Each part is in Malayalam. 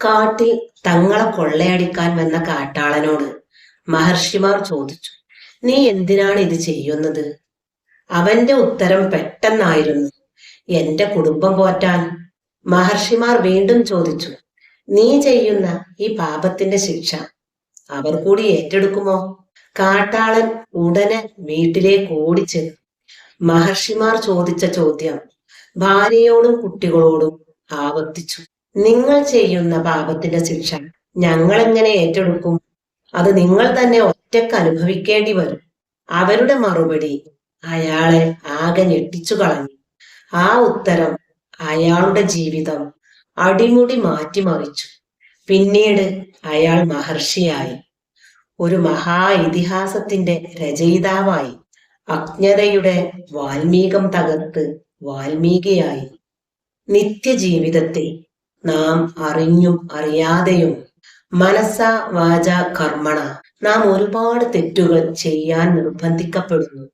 കാട്ടിൽ തങ്ങളെ കൊള്ളയടിക്കാൻ വന്ന കാട്ടാളനോട് മഹർഷിമാർ ചോദിച്ചു നീ എന്തിനാണ് ഇത് ചെയ്യുന്നത്? അവന്റെ ഉത്തരം പെട്ടെന്നായിരുന്നു. എന്റെ കുടുംബം പോറ്റാൻ. മഹർഷിമാർ വീണ്ടും ചോദിച്ചു നീ ചെയ്യുന്ന ഈ പാപത്തിന്റെ ശിക്ഷ അവർ കൂടി ഏറ്റെടുക്കുമോ? കാട്ടാളൻ ഉടനെ വീട്ടിലേക്ക് ഓടിച്ചെന്നു. മഹർഷിമാർ ചോദിച്ച ചോദ്യം ഭാര്യയോടും കുട്ടികളോടും ആവർത്തിച്ചു. നിങ്ങൾ ചെയ്യുന്ന പാപത്തിന്റെ ശിക്ഷ ഞങ്ങൾ എങ്ങനെ ഏറ്റെടുക്കും? അത് നിങ്ങൾ തന്നെ ഒറ്റയ്ക്ക് അനുഭവിക്കേണ്ടി വരും. അവരുടെ മറുപടി അയാളെ ആകെ ഞെട്ടിച്ചു കളഞ്ഞു. ആ ഉത്തരം അയാളുടെ ജീവിതം അടിമുടി മാറ്റിമറിച്ചു. പിന്നീട് അയാൾ മഹർഷിയായി. ഒരു മഹാ ഇതിഹാസത്തിന്റെ രചയിതാവായി. അജ്ഞതയുടെ വാൽമീകം തകർത്ത് വാൽമീകിയായി. നിത്യജീവിതത്തെ നാം അറിഞ്ഞും അറിയാതെയും മനസ്സ വാച കർമ്മണ നാം ഒരുപാട് തെറ്റുകൾ ചെയ്യാൻ നിർബന്ധിക്കപ്പെടുന്നു.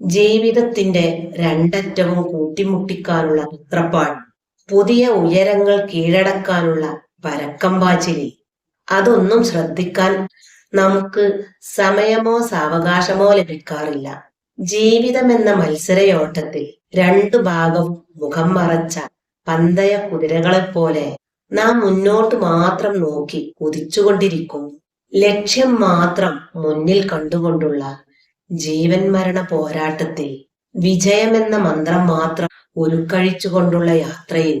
ജീവിതത്തിന്റെ രണ്ടറ്റവും കൂട്ടിമുട്ടിക്കാനുള്ള പുത്രപ്പാട് പുതിയ ഉയരങ്ങൾ കീഴടക്കാനുള്ള പരക്കം വാചിലി. അതൊന്നും ശ്രദ്ധിക്കാൻ നമുക്ക് സമയമോ സാവകാശമോ ലഭിക്കാറില്ല. ജീവിതമെന്ന മത്സരയോട്ടത്തിൽ രണ്ടു ഭാഗവും മുഖം മറച്ച പന്തയ കുതിരകളെപ്പോലെ നാം മുന്നോട്ട് മാത്രം നോക്കി കുതിച്ചുകൊണ്ടിരിക്കുന്നു ലക്ഷ്യം മാത്രം മുന്നിൽ കണ്ടുകൊണ്ടുള്ള ജീവൻ മരണ പോരാട്ടത്തിൽ വിജയമെന്ന മന്ത്രം മാത്രം ഉരുക്കഴിച്ചുകൊണ്ടുള്ള യാത്രയിൽ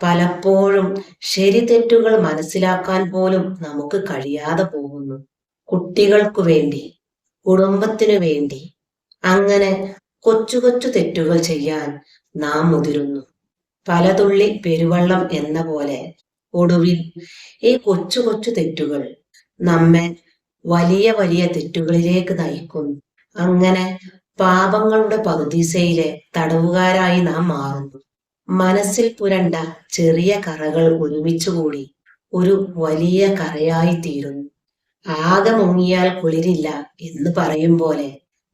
പലപ്പോഴും ശരി തെറ്റുകൾ മനസ്സിലാക്കാൻ പോലും നമുക്ക് കഴിയാതെ പോകുന്നു. കുട്ടികൾക്കു വേണ്ടി കുടുംബത്തിനു വേണ്ടി അങ്ങനെ കൊച്ചു കൊച്ചു തെറ്റുകൾ ചെയ്യാൻ നാം മുതിരുന്നു. പലതുള്ളി പെരുവള്ളം എന്ന പോലെ ഒടുവിൽ ഈ കൊച്ചു കൊച്ചു തെറ്റുകൾ നമ്മെ വലിയ വലിയ തെറ്റുകളിലേക്ക് നയിക്കും. അങ്ങനെ പാപങ്ങളുടെ പകുതിസയിലെ തടവുകാരായി നാം മാറുന്നു. മനസ്സിൽ പുരണ്ട ചെറിയ കറകൾ ഒരുമിച്ചുകൂടി ഒരു വലിയ കറയായി തീരുന്നു ആകെ മുങ്ങിയാൽ കുളിരില്ല എന്ന് പറയും പോലെ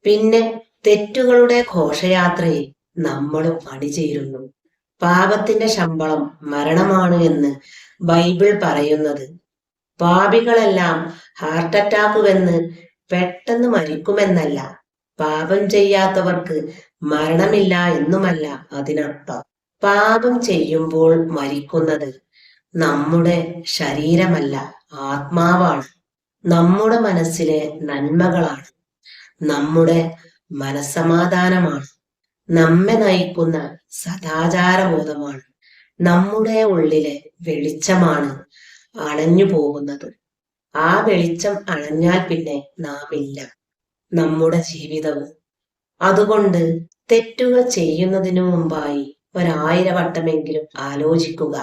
പിന്നെ തെറ്റുകളുടെ ഘോഷയാത്രയിൽ നമ്മളും അണിചേരുന്നു. പാപത്തിന്റെ ശമ്പളം മരണമാണ് എന്ന് ബൈബിൾ പറയുന്നത്. പാപികളെല്ലാം ഹാർട്ട് അറ്റാക്കുവെന്ന് പെട്ടെന്ന് മരിക്കുമെന്നല്ല പാപം ചെയ്യാത്തവർക്ക് മരണമില്ല എന്നുമല്ല അതിനർത്ഥം. പാപം ചെയ്യുമ്പോൾ മരിക്കുന്നത് നമ്മുടെ ശരീരമല്ല ആത്മാവാണ്. നമ്മുടെ മനസ്സിലെ നന്മകളാണ്. നമ്മുടെ മനസ്സമാധാനമാണ്. നമ്മെ നയിക്കുന്ന സദാചാരബോധമാണ്. നമ്മുടെ ഉള്ളിലെ വെളിച്ചമാണ് അണഞ്ഞു പോകുന്നത്. ആ വെളിച്ചം അണഞ്ഞാൽ പിന്നെ നാം ഇല്ല നമ്മുടെ ജീവിതവും. അതുകൊണ്ട് തെറ്റുക ചെയ്യുന്നതിനു മുമ്പായി ഒരായിരം വട്ടമെങ്കിലും ആലോചിക്കുക.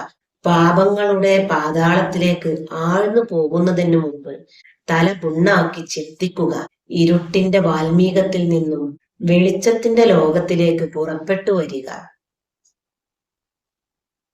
പാപങ്ങളുടെ പാതാളത്തിലേക്ക് ആഴ്ന്നു പോകുന്നതിന് മുമ്പ് തല പുണ്ണാക്കി ചിന്തിക്കുക. ഇരുട്ടിന്റെ വാൽമീകത്തിൽ നിന്നും വെളിച്ചത്തിന്റെ ലോകത്തിലേക്ക് പുറപ്പെട്ടു വരിക.